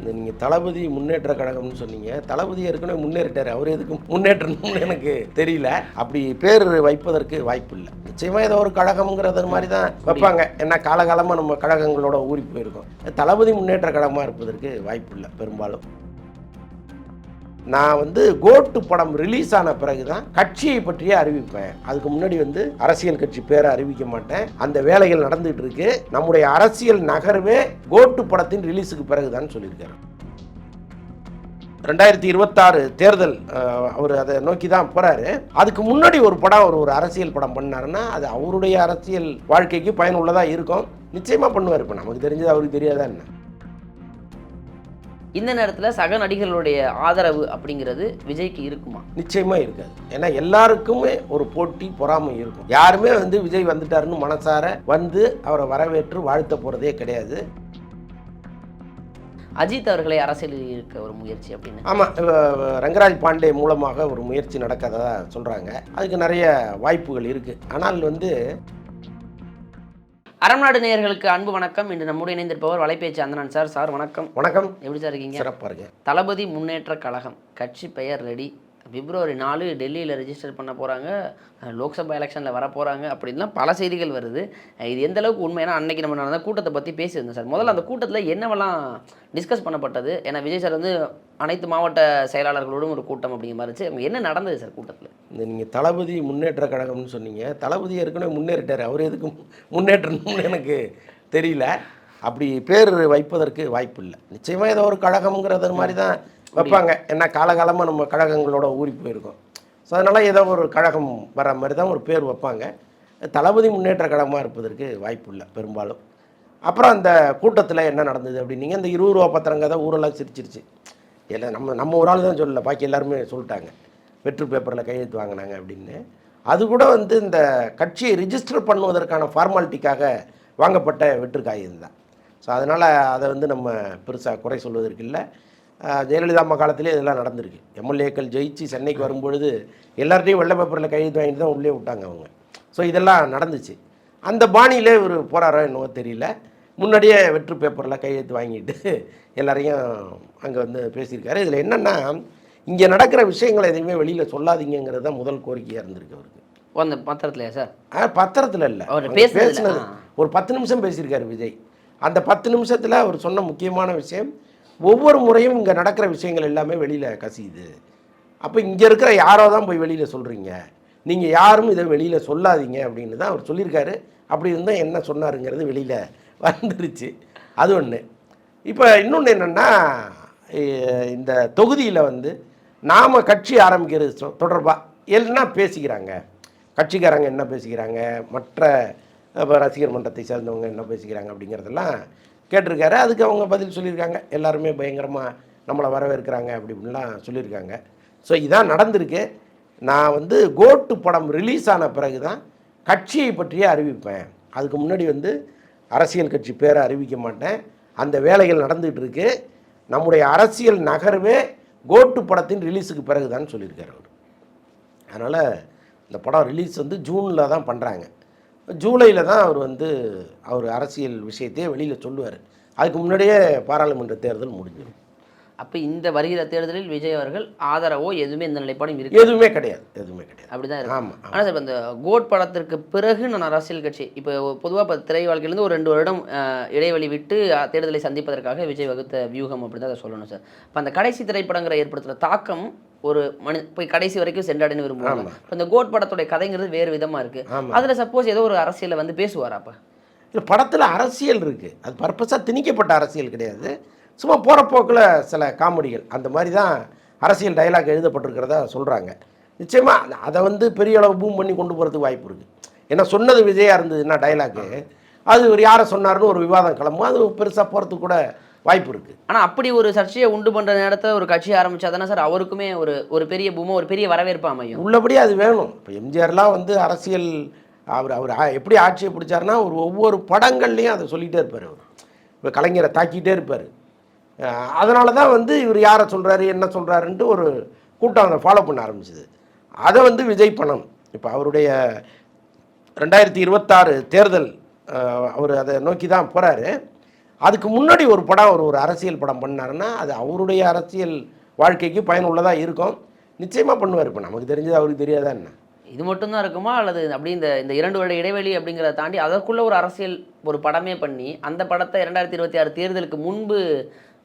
இந்த நீங்கள் தளபதி முன்னேற்ற கழகம்னு சொன்னீங்க. தளபதி ஏற்கனவே முன்னேறிட்டார். அவர் எதுக்கு முன்னேற்றணும்னு எனக்கு தெரியல. அப்படி பேர் வைப்பதற்கு வாய்ப்பு இல்லை. நிச்சயமாக ஏதோ ஒரு கழகம்ங்கிறது மாதிரி தான் வைப்பாங்க. ஏன்னா காலகாலமாக நம்ம கழகங்களோட ஊறி போயிருக்கோம். தளபதி முன்னேற்ற கழகமாக இருப்பதற்கு வாய்ப்பு இல்லை பெரும்பாலும். நான் வந்து கோட்டு படம் ரிலீஸ் ஆன பிறகு தான் கட்சியை பற்றியே அறிவிப்பேன். அதுக்கு முன்னாடி வந்து அரசியல் கட்சி பேரை அறிவிக்க மாட்டேன். அந்த வேலைகள் நடந்துகிட்டு இருக்கு. நம்முடைய அரசியல் நகர்வே கோட்டு படத்தின் ரிலீஸுக்கு பிறகுதான் சொல்லியிருக்காரு. ரெண்டாயிரத்தி இருபத்தாறு தேர்தல் அவர் அதை நோக்கி தான் போறாரு. அதுக்கு முன்னாடி ஒரு படம் அவர் ஒரு அரசியல் படம் பண்ணாருன்னா அது அவருடைய அரசியல் வாழ்க்கைக்கு பயனுள்ளதாக இருக்கும். நிச்சயமாக பண்ணுவார். இப்போ நமக்கு தெரிஞ்சது அவருக்கு தெரியாதா என்ன? இந்த நேரத்தில் சக நடிகர்களுடைய ஆதரவு அப்படிங்கிறது விஜய்க்கு இருக்குமா? நிச்சயமா இருக்காது. ஏன்னா எல்லாருக்குமே ஒரு போட்டி பொறாமை இருக்கும். யாருமே வந்து விஜய் வந்துட்டாருன்னு மனசார வந்து அவரை வரவேற்று வாழ்த்த போறதே கிடையாது. அஜித் அவர்களை அரசியலில் இருக்க ஒரு முயற்சி அப்படின்னு. ஆமாம் ரங்கராஜ் பாண்டே மூலமாக ஒரு முயற்சி நடக்கிறதா சொல்கிறாங்க அதுக்கு நிறைய வாய்ப்புகள் இருக்குது ஆனால் வந்து அறம்நாடு நேயர்களுக்கு அன்பு வணக்கம். இன்று நம்முடைய இணைந்திருப்பவர் வலைபேச்சு அந்தனன் சார். சார் வணக்கம். வணக்கம். எப்படி சார் இருக்கீங்க? சிறப்பாக தளபதி முன்னேற்ற கழகம் கட்சி பெயர் ரெடி. பிப்ரவரி நாலு டெல்லியில் ரெஜிஸ்டர் பண்ண போகிறாங்க லோக்சபா எலெக்ஷனில் வர போகிறாங்க அப்படின்லாம் பல செய்திகள் வருது. இது எந்த அளவுக்கு உண்மையான அன்னைக்கு நம்ம நடந்த கூட்டத்தை பற்றி பேசியிருந்தோம் சார். முதல்ல அந்த கூட்டத்தில் என்னவெல்லாம் டிஸ்கஸ் பண்ணப்பட்டது? ஏன்னா விஜய் சார் வந்து அனைத்து மாவட்ட செயலாளர்களோடும் ஒரு கூட்டம் அப்படிங்கிற மாதிரி இருந்துச்சு. என்ன நடந்தது சார் கூட்டத்தில்? இந்த நீங்கள் தளபதி முன்னேற்ற கழகம்னு சொன்னீங்க. தளபதி ஏற்கனவே முன்னேறிட்டார். அவர் எதுக்கு முன்னேற்றணும்னு எனக்கு தெரியல. அப்படி பேர் வைப்பதற்கு வாய்ப்பு இல்லை. நிச்சயமாக ஏதோ ஒரு கழகம்ங்கிறது மாதிரி தான் வைப்பாங்க. ஏன்னா காலகாலமாக நம்ம கழகங்களோட ஊறி போயிருக்கோம். ஸோ அதனால் ஏதோ ஒரு கழகம் வர மாதிரி தான் ஒரு பேர் வைப்பாங்க. தளபதி முன்னேற்ற கழகமாக இருப்பதற்கு வாய்ப்பு இல்லை பெரும்பாலும். அப்புறம் அந்த கூட்டத்தில் என்ன நடந்தது அப்படின்னீங்க இந்த இருபது ரூபா பத்திரங்க தான் ஊரெல்லாம் சிரிச்சிருச்சு. இல்லை நம்ம நம்ம ஒரு ஆள் தான் சொல்லல பாக்கி எல்லாருமே சொல்லிட்டாங்க. வெற்று பேப்பரில் கையெழுத்து வாங்கினாங்க அப்படின்னு. அது கூட வந்து இந்த கட்சியை ரிஜிஸ்டர் பண்ணுவதற்கான ஃபார்மாலிட்டிக்காக வாங்கப்பட்ட வெற்று காகிதம் தான். ஸோ அதனால் அதை வந்து நம்ம பெருசாக குறை சொல்வதற்கு இல்லை. ஜெயலலிதா அம்மா காலத்திலே இதெல்லாம் நடந்திருக்கு. எம்எல்ஏக்கள் ஜெயிச்சு சென்னைக்கு வரும்பொழுது எல்லார்ட்டையும் வெள்ளை பேப்பரில் கையெழுத்து வாங்கிட்டு தான் உள்ளே விட்டாங்க அவங்க. ஸோ இதெல்லாம் நடந்துச்சு. அந்த பாணியிலே இவர் போகிறாரோ என்னவோ தெரியல. முன்னாடியே வெற்று பேப்பரில் கையெழுத்து வாங்கிட்டு எல்லாரையும் அங்கே வந்து பேசியிருக்காரு. இதில் என்னென்னா இங்கே நடக்கிற விஷயங்களை எதையுமே வெளியில் சொல்லாதீங்கிறது தான் முதல் கோரிக்கையாக இருந்திருக்கு அவருக்கு. ஓ அந்த பத்திரத்துலையா சார்? ஆ பத்திரத்தில் இல்லை. அவர் பேசுனது. ஒரு பத்து நிமிஷம் பேசியிருக்காரு விஜய். அந்த பத்து நிமிஷத்தில் அவர் சொன்ன முக்கியமான விஷயம் ஒவ்வொரு முறையும் இங்கே நடக்கிற விஷயங்கள் எல்லாமே வெளியில் கசியுது. அப்போ இங்கே இருக்கிற யாரோ தான் போய் வெளியில் சொல்கிறீங்க நீங்கள் யாரும் இதை வெளியில் சொல்லாதீங்க அப்படின்னு தான் அவர் சொல்லியிருக்காரு. அப்படி இருந்தால் என்ன சொன்னாருங்கிறது வெளியில் வந்துருச்சு. அது ஒன்று இப்போ இன்னொன்று என்னென்னா இந்த தொகுதியில் வந்து நாம் கட்சி ஆரம்பிக்கிறது சொ- தொடர்பாக என்ன பேசிக்கிறாங்க? கட்சிக்காரங்க என்ன பேசிக்கிறாங்க? மற்ற ரசிகர் மன்றத்தை சேர்ந்தவங்க என்ன பேசிக்கிறாங்க அப்படிங்கிறதெல்லாம் கேட்டிருக்காரு. அதுக்கு அவங்க பதில் சொல்லியிருக்காங்க. எல்லாருமே பயங்கரமாக நம்மளை வரவேற்கிறாங்க அப்படி சொல்லியிருக்காங்க. ஸோ இதான் நடந்திருக்கு. நான் வந்து கோட்டு படம் ரிலீஸ் ஆன பிறகு தான் கட்சியை பற்றியே அறிவிப்பேன். அதுக்கு முன்னாடி வந்து அரசியல் கட்சி பேரை அறிவிக்க மாட்டேன். அந்த வேலைகள் நடந்துகிட்டு இருக்கு நம்முடைய அரசியல் நகர்வே கோட்டு படத்தின் ரிலீஸுக்கு பிறகு தான் சொல்லியிருக்காரு அவர். அதனால் இந்த படம் ரிலீஸ் வந்து ஜூனில் தான் பண்ணுறாங்க ஜூலையில் தான் அவர் வந்து அவர் அரசியல் விஷயத்தையே வெளியில் சொல்லுவார். அதுக்கு முன்னாடியே பாராளுமன்ற தேர்தல் முடிஞ்சிடும். அப்போ இந்த வருகிற தேர்தலில் விஜய் அவர்கள் ஆதரவோ எதுவுமே இந்த நிலைப்பாடும் இருக்கு எதுவுமே கிடையாது எதுவுமே கிடையாது. அப்படிதான் இருக்கு. ஆமாம் ஆனால் சார் இந்த கோட் படத்திற்கு பிறகு நான் அரசியல் கட்சி இப்போ பொதுவாக இப்போ திரை வாழ்க்கையிலேருந்து ஒரு ரெண்டு வருடம் இடைவெளி விட்டு தேர்தலை சந்திப்பதற்காக விஜய் வகுத்த வியூகம் அப்படி தான் சொல்லணும் சார். இப்போ அந்த கடைசி திரைப்படங்கிற ஏற்படுத்துகிற தாக்கம் ஒரு மனி போய் கடைசி வரைக்கும் சென்றடைன்னு விரும்புவாங்க. இப்போ இந்த கோட் படத்துடைய கதைங்கிறது வேறு விதமாக இருக்கு. ஆமாம் அதில் சப்போஸ் ஏதோ ஒரு அரசியலை வந்து பேசுவார் அப்போ? இல்லை படத்தில் அரசியல் இருக்குது அது பர்பஸாக திணிக்கப்பட்ட அரசியல் கிடையாது. சும்மா போகிற போக்கில் சில காமெடிகள். அந்த மாதிரி தான் அரசியல் டயலாக் எழுதப்பட்டிருக்கிறதா சொல்கிறாங்க நிச்சயமாக அதை வந்து பெரிய அளவு பூம் பண்ணி கொண்டு போகிறதுக்கு வாய்ப்பு இருக்குது ஏன்னா சொன்னது விஜயா இருந்ததுன்னா டயலாக்கு அது ஒரு யாரை சொன்னாருன்னு ஒரு விவாதம் கிளம்பும். அது பெருசாக போகிறதுக்கு கூட வாய்ப்பு இருக்குது ஆனால் அப்படி ஒரு சர்ச்சையை உண்டு பண்ணுற நேரத்தில் ஒரு கட்சி ஆரம்பிச்சா தானே சார் அவருக்குமே ஒரு ஒரு பெரிய பூமோ ஒரு பெரிய வரவேற்பு அமையும். உள்ளபடியே அது வேணும். இப்போ எம்ஜிஆர்லாம் வந்து அரசியல் அவர் அவர் எப்படி ஆட்சியை பிடிச்சாருன்னா ஒரு ஒவ்வொரு படங்கள்லையும் அதை சொல்லிகிட்டே இருப்பார் அவர். இப்போ கலைஞரை தாக்கிட்டே இருப்பார். அதனால தான் வந்து இவர் யாரை சொல்கிறாரு என்ன சொல்கிறாருன்ட்டு ஒரு கூட்டம் அதை ஃபாலோ பண்ண ஆரம்பிச்சது. அதை வந்து விஜய் பண்ணணும். இப்போ அவருடைய ரெண்டாயிரத்தி இருபத்தாறு தேர்தல் அவர் அதை நோக்கி தான் போகிறாரு அதுக்கு முன்னாடி ஒரு படம் ஒரு ஒரு அரசியல் படம் பண்ணாருன்னா அது அவருடைய அரசியல் வாழ்க்கைக்கு பயனுள்ளதாக இருக்கும். நிச்சயமாக பண்ணுவார். இப்போ நமக்கு தெரிஞ்சது அவருக்கு தெரியாதா என்ன? இது மட்டும்தான் இருக்குமா? அல்லது அப்படி இந்த இந்த இரண்டு வருட இடைவெளி அப்படிங்கிறத தாண்டி அதற்குள்ள ஒரு அரசியல் ஒரு படமே பண்ணி அந்த படத்தை இரண்டாயிரத்தி இருபத்தி ஆறு தேர்தலுக்கு முன்பு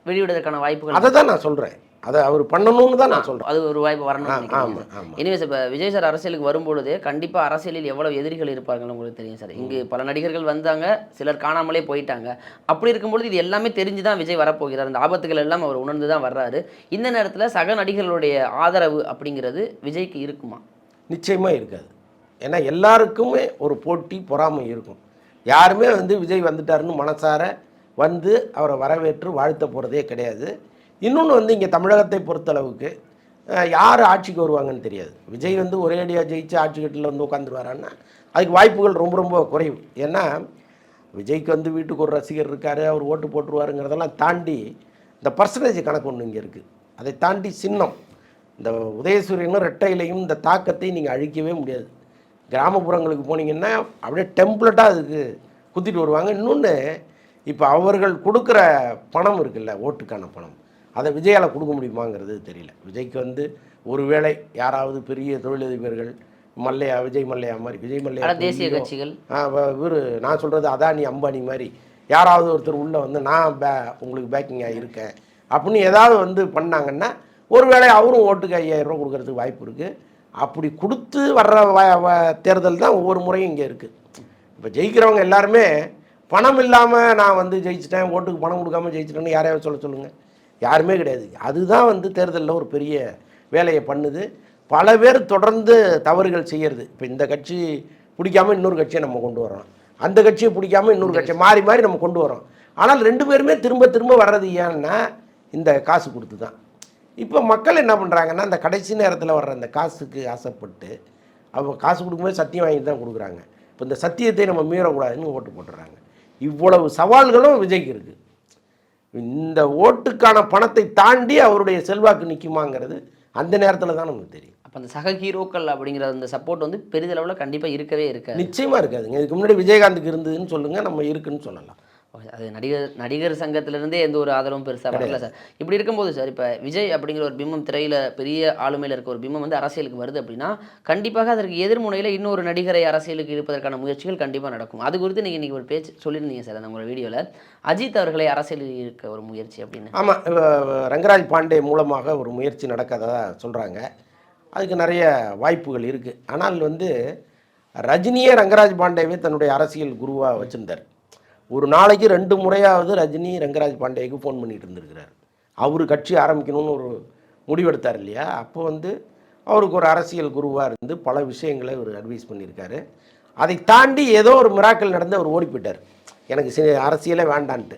வெளியிடுவதற்கான வாய்ப்புகள் அதை தான் நான் சொல்கிறேன் அதை அவர் பண்ணணும்னு தான் நான் சொல்கிறேன் அது ஒரு வாய்ப்பு நினைக்கிறீங்க ஆமாம் எனிவேஸ் இப்போ விஜய் சார் அரசியலுக்கு வரும்பொழுது கண்டிப்பாக அரசியலில் எவ்வளவு எதிரிகள் இருப்பார்கள் உங்களுக்கு தெரியும் சார்? இங்கு பல நடிகர்கள் வந்தாங்க சிலர் காணாமலே போயிட்டாங்க. அப்படி இருக்கும்பொழுது இது எல்லாமே தெரிஞ்சு தான் விஜய் வரப்போகிறார். அந்த ஆபத்துகள் எல்லாம் அவர் உணர்ந்து தான் வர்றாரு. இந்த நேரத்தில் சக நடிகர்களுடைய ஆதரவு அப்படிங்கிறது விஜய்க்கு இருக்குமா? நிச்சயமாக இருக்காது. ஏன்னா எல்லாருக்குமே ஒரு போட்டி பொறாமை இருக்கும். யாருமே வந்து விஜய் வந்துட்டாருன்னு மனசார வந்து அவரை வரவேற்று வாழ்த்த போகிறதே கிடையாது. இன்னொன்று வந்து இங்கே தமிழகத்தை பொறுத்தளவுக்கு யார் ஆட்சிக்கு வருவாங்கன்னு தெரியாது. விஜய் வந்து ஒரே அடியாக ஜெயிச்சு ஆட்சி கட்டில் வந்து உட்காந்துருவாரான்னா அதுக்கு வாய்ப்புகள் ரொம்ப ரொம்ப குறைவு. ஏன்னா விஜய்க்கு வந்து வீட்டுக்கு ஒரு ரசிகர் இருக்கார் அவர் ஓட்டு போட்டுருவாருங்கிறதெல்லாம் தாண்டி இந்த பர்சன்டேஜ் கணக்கு ஒன்று இங்கே இருக்குது அதை தாண்டி சின்னம். இந்த உதயசூரியனும் ரெட்டையிலையும் இந்த தாக்கத்தை நீங்கள் அழிக்கவே முடியாது. கிராமப்புறங்களுக்கு போனீங்கன்னா அப்படியே டெம்ப்ளட்டாக அதுக்கு குத்திட்டு வருவாங்க. இன்னொன்று இப்போ அவர்கள் கொடுக்குற பணம் இருக்குல்ல ஓட்டுக்கான பணம். அதை விஜயால் கொடுக்க முடியுமாங்கிறது தெரியல. விஜய்க்கு வந்து ஒருவேளை யாராவது பெரிய தொழிலதிபர்கள் மல்லையா விஜய் மல்லையா மாதிரி விஜய் மல்லையா தேசிய கட்சிகள். இவர் நான் சொல்கிறது அதானி அம்பானி மாதிரி யாராவது ஒருத்தர் உள்ளே வந்து நான் பே உங்களுக்கு பேக்கிங்காக இருக்கேன் அப்படின்னு ஏதாவது வந்து பண்ணாங்கன்னா ஒருவேளை அவரும் ஓட்டுக்கு ஐயாயிரம் ரூபா கொடுக்கறதுக்கு வாய்ப்பு இருக்குது அப்படி கொடுத்து வர்ற வ- தேர்தல் தான் ஒவ்வொரு முறையும் இங்கே இருக்குது இப்போ ஜெயிக்கிறவங்க எல்லாருமே பணம் இல்லாமல் நான் வந்து ஜெயிச்சிட்டேன் ஓட்டுக்கு பணம் கொடுக்காம ஜெயிச்சிட்டேன்னு யாரையாவது சொல்ல சொல்லுங்கள் யாருமே கிடையாது. அதுதான் வந்து தேர்தலில் ஒரு பெரிய வேலையை பண்ணுது. பல பேர் தொடர்ந்து தவறுகள் செய்யறது. இப்போ இந்த கட்சி பிடிக்காம இன்னொரு கட்சியை நம்ம கொண்டு வரோம் அந்த கட்சியை பிடிக்காம இன்னொரு கட்சியை மாறி மாறி நம்ம கொண்டு வரோம் ஆனால் ரெண்டு பேருமே திரும்ப திரும்ப வர்றது ஏன்னா இந்த காசு கொடுத்து தான் இப்போ மக்கள் என்ன பண்ணுறாங்கன்னா அந்த கடைசி நேரத்தில் வர்ற அந்த காசுக்கு ஆசைப்பட்டு அவங்க காசு கொடுக்கும்போது சத்தியம் வாங்கி தான் கொடுக்குறாங்க. இப்போ இந்த சத்தியத்தை நம்ம மீறக்கூடாதுன்னு ஓட்டு போட்டுறாங்க இவ்வளவு சவால்களும் விஜய்க்கு இருக்குது இந்த ஓட்டுக்கான பணத்தை தாண்டி அவருடைய செல்வாக்கு நிற்குமாங்கிறது அந்த நேரத்தில் தான் நமக்கு தெரியும். அப்போ அந்த சக ஹீரோக்கள் அப்படிங்கிற அந்த சப்போர்ட் வந்து பெரிதளவில் கண்டிப்பாக இருக்கவே இருக்காது. நிச்சயமாக இருக்காதுங்க. இதுக்கு முன்னாடி விஜயகாந்துக்கு இருந்ததுன்னு சொல்லுங்கள் நம்ம இருக்குன்னு சொல்லலாம். அது நடிகர் நடிகர் சங்கத்திலிருந்தே எந்த ஒரு ஆதரவும் பெருசாக வரல சார். இப்படி இருக்கும்போது சார் இப்போ விஜய் அப்படிங்கிற ஒரு பிம்பம் திரையில் பெரிய ஆளுமையில் இருக்க ஒரு பிம்பம் வந்து அரசியலுக்கு வருது அப்படின்னா கண்டிப்பாக அதற்கு எதிர்முனையில் இன்னொரு நடிகரை அரசியலுக்கு இருப்பதற்கான முயற்சிகள் கண்டிப்பாக நடக்கும். அது குறித்து நீங்கள் இன்றைக்கி ஒரு பேச்சு சொல்லியிருந்தீங்க சார் அந்த உங்களோட வீடியோவில் அஜித் அவர்களை அரசியலில் இருக்க ஒரு முயற்சி அப்படின்னு. ஆமாம் ரங்கராஜ் பாண்டே மூலமாக ஒரு முயற்சி நடக்காததா சொல்கிறாங்க அதுக்கு நிறைய வாய்ப்புகள் இருக்குது ஆனால் வந்து ரஜினியே ரங்கராஜ் பாண்டேவே தன்னுடைய அரசியல் குருவாக வச்சுருந்தார். ஒரு நாளைக்கு ரெண்டு முறையாவது ரஜினி ரங்கராஜ் பாண்டேக்கு ஃபோன் பண்ணிகிட்டு இருந்திருக்கிறார். அவர் கட்சி ஆரம்பிக்கணும்னு ஒரு முடிவெடுத்தார் இல்லையா? அப்போ வந்து அவருக்கு ஒரு அரசியல் குருவாக இருந்து பல விஷயங்களை அவர் அட்வைஸ் பண்ணியிருக்காரு. அதை தாண்டி ஏதோ ஒரு மிராக்கள் நடந்து அவர் ஓடி போயிட்டார் எனக்கு சி- அரசியலே வேண்டான்ட்டு.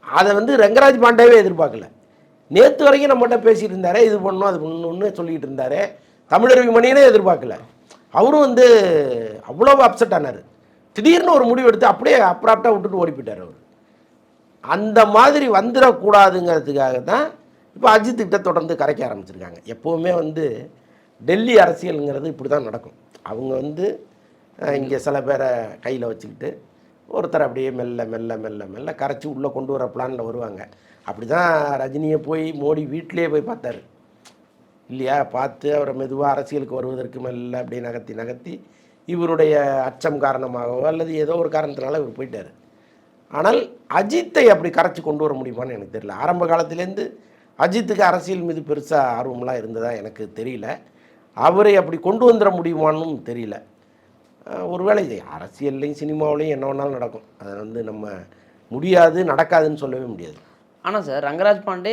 அதை வந்து ரங்கராஜ் பாண்டேவே எதிர்பார்க்கல. நேற்று வரைக்கும் நம்மகிட்ட பேசிகிட்டு இருந்தாரே இது பண்ணணும் அது பண்ணணும்னு சொல்லிகிட்டு இருந்தாரு தமிழருவி மணியனே எதிர்பார்க்கல. அவரும் வந்து அவ்வளோ அப்செட் ஆனார். திடீர்னு ஒரு முடிவு எடுத்து அப்படியே அப்ராப்டாக விட்டுட்டு ஓடி போயிட்டார் அவர். அந்த மாதிரி வந்துடக்கூடாதுங்கிறதுக்காக தான் இப்போ அஜித் கிட்ட தொடர்ந்து கரைக்க ஆரம்பிச்சிருக்காங்க. எப்போவுமே வந்து டெல்லி அரசியலுங்கிறது இப்படி தான் நடக்கும். அவங்க வந்து இங்கே சில பேரை கையில் வச்சுக்கிட்டு ஒருத்தர் அப்படியே மெல்ல மெல்ல மெல்ல மெல்ல கரைச்சி உள்ளே கொண்டு வர பிளானில் வருவாங்க. அப்படி தான் ரஜினியை போய் மோடி வீட்டிலேயே போய் பார்த்தாரு. இல்லையா? பார்த்து அவரை மெதுவாக அரசியலுக்கு வருவதற்கு மெல்ல அப்படியே நகர்த்தி நகர்த்தி இவருடைய அச்சம் காரணமாகவோ அல்லது ஏதோ ஒரு காரணத்தினால இவர் போயிட்டார். ஆனால் அஜித்தை அப்படி கரைச்சி கொண்டு வர முடியுமான்னு எனக்கு தெரியல. ஆரம்ப காலத்துலேருந்து அஜித்துக்கு அரசியல் மீது பெருசாக ஆர்வம்லாம் இருந்ததா எனக்கு தெரியல. அவரை அப்படி கொண்டு வந்துட முடியுமான்னு தெரியல. ஒருவேளை இது அரசியல்லையும் சினிமாவிலையும் என்ன வேணாலும் நடக்கும். அதை வந்து நம்ம முடியாது நடக்காதுன்னு சொல்லவே முடியாது. ஆனால் சார் ரங்கராஜ் பாண்டே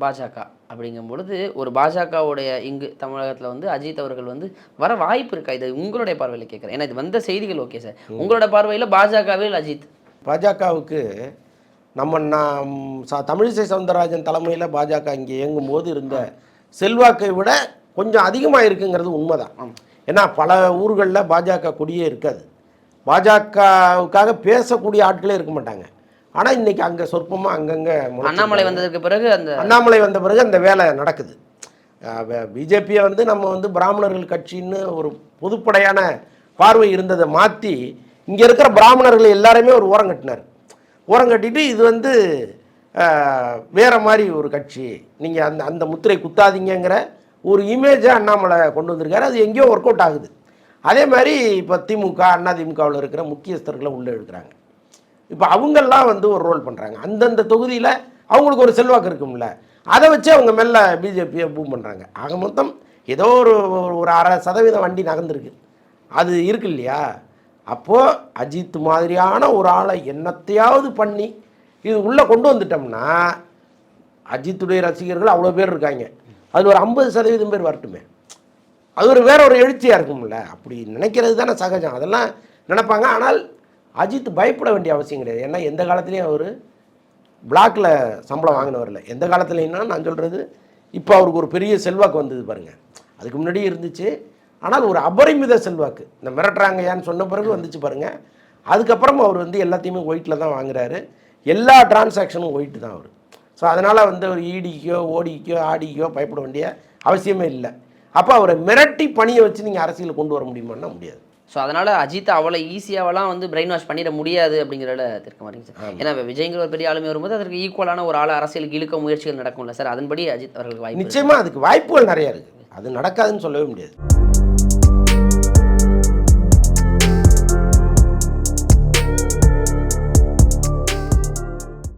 பாஜக அப்படிங்கும் பொழுது ஒரு பாஜகவுடைய இங்கு தமிழகத்தில் வந்து அஜித் அவர்கள் வந்து வர வாய்ப்பு இருக்கா? இது உங்களுடைய பார்வையில் கேட்குறேன் ஏன்னா இது வந்த செய்திகள் ஓகே சார். உங்களோட பார்வையில் பாஜகவில் அஜித்? பாஜகவுக்கு நம்ம நாம் ச- தமிழிசை சவுந்தரராஜன் தலைமையில் பாஜக இங்கே இயங்கும்போது இருந்த செல்வாக்கை விட கொஞ்சம் அதிகமாக இருக்குங்கிறது உண்மைதான். ஏன்னா பல ஊர்களில் பாஜக கொடியே இருக்காது. பாஜகவுக்காக பேசக்கூடிய ஆட்களே இருக்க மாட்டாங்க. ஆனால் இன்னைக்கு அங்கே சொற்பமாக அங்கங்கே அண்ணாமலை வந்ததற்கு பிறகு அந்த அண்ணாமலை வந்த பிறகு அந்த வேலை நடக்குது. பிஜேபியை வந்து நம்ம வந்து பிராமணர்கள் கட்சின்னு ஒரு பொதுப்படையான பார்வை இருந்ததை மாற்றி இங்கே இருக்கிற பிராமணர்கள் எல்லாருமே ஒரு ஓரம் கட்டினார். ஓரம் கட்டிட்டு இது வந்து வேற மாதிரி ஒரு கட்சி. நீங்கள் அந்த அந்த முத்திரை குத்தாதீங்கங்கிற ஒரு இமேஜை அண்ணாமலை கொண்டு வந்திருக்காரு. அது எங்கேயோ ஒர்க் அவுட் ஆகுது. அதே மாதிரி இப்போ திமுக அண்ணா திமுகவில் இருக்கிற முக்கியஸ்தர்களை உள்ளே எடுக்கிறாங்க இப்போ அவங்கெல்லாம் வந்து ஒரு ரோல் பண்ணுறாங்க அந்தந்த தொகுதியில் அவங்களுக்கு ஒரு செல்வாக்கு இருக்கும்ல. அதை வச்சு அவங்க மெல்ல பிஜேபியை பூம் பண்ணுறாங்க ஆக மொத்தம் ஏதோ ஒரு ஒரு அரை சதவீதம் வண்டி நகர்ந்துருக்கு. அது இருக்கு இல்லையா? அப்போது அஜித் மாதிரியான ஒரு ஆளை என்னத்தையாவது பண்ணி இது உள்ளே கொண்டு வந்துட்டோம்னா அஜித்துடைய ரசிகர்கள் அவ்வளோ பேர் இருக்காங்க. அதில் ஒரு ஐம்பது சதவீதம் பேர் வரட்டுமே. அது ஒரு வேற ஒரு எழுச்சியாக இருக்கும்ல. அப்படி நினைக்கிறது தானே சகஜம். அதெல்லாம் நினைப்பாங்க. ஆனால் அஜித் பயப்பட வேண்டிய அவசியம் கிடையாது. ஏன்னா எந்த காலத்துலேயும் அவர் பிளாக்ல சம்பளம் வாங்கினவரில் எந்த காலத்துலன்னா நான் சொல்கிறது இப்போ அவருக்கு ஒரு பெரிய செல்வாக்கு வந்தது பாருங்கள் அதுக்கு முன்னாடி இருந்துச்சு. ஆனால் ஒரு அபரிமித செல்வாக்கு. இந்த மிரட்டுறாங்க ஏன்னு சொன்ன பிறகு வந்துச்சு பாருங்கள் அதுக்கப்புறம் அவர் வந்து எல்லாத்தையுமே ஒயிட்டில் தான் வாங்குறாரு. எல்லா டிரான்சாக்ஷனும் ஒயிட்டு தான் அவர். ஸோ அதனால் வந்து ஒரு e ஈடிக்கோ ஓடிக்கோ ஆடிக்கோ பயப்பட வேண்டிய அவசியமே இல்லை. அப்போ அவரை மிரட்டி பணியை வச்சு நீங்கள் அரசியல் கொண்டு வர முடியுமான்னா முடியாது. ஸோ அதனால் அஜித் அவ்வளோ ஈஸியாவெல்லாம் வந்து பிரெயின் வாஷ் பண்ணிட முடியாது அப்படிங்கிறத திருக்க மாட்டேங்க சார் ஏன்னா விஜய்ங்கிற ஒரு பெரிய ஆளுமை வரும்போது அதற்கு ஈக்குவலான ஒரு ஆளை அரசியலுக்கு இழுக்க முயற்சிகள் நடக்கும்ல சார். அதன்படி அஜித் அவர்களுக்கு வாய்ப்பு நிச்சயமாக அதுக்கு வாய்ப்புகள் நிறையா இருக்குது அது நடக்காதுன்னு சொல்லவே முடியாது.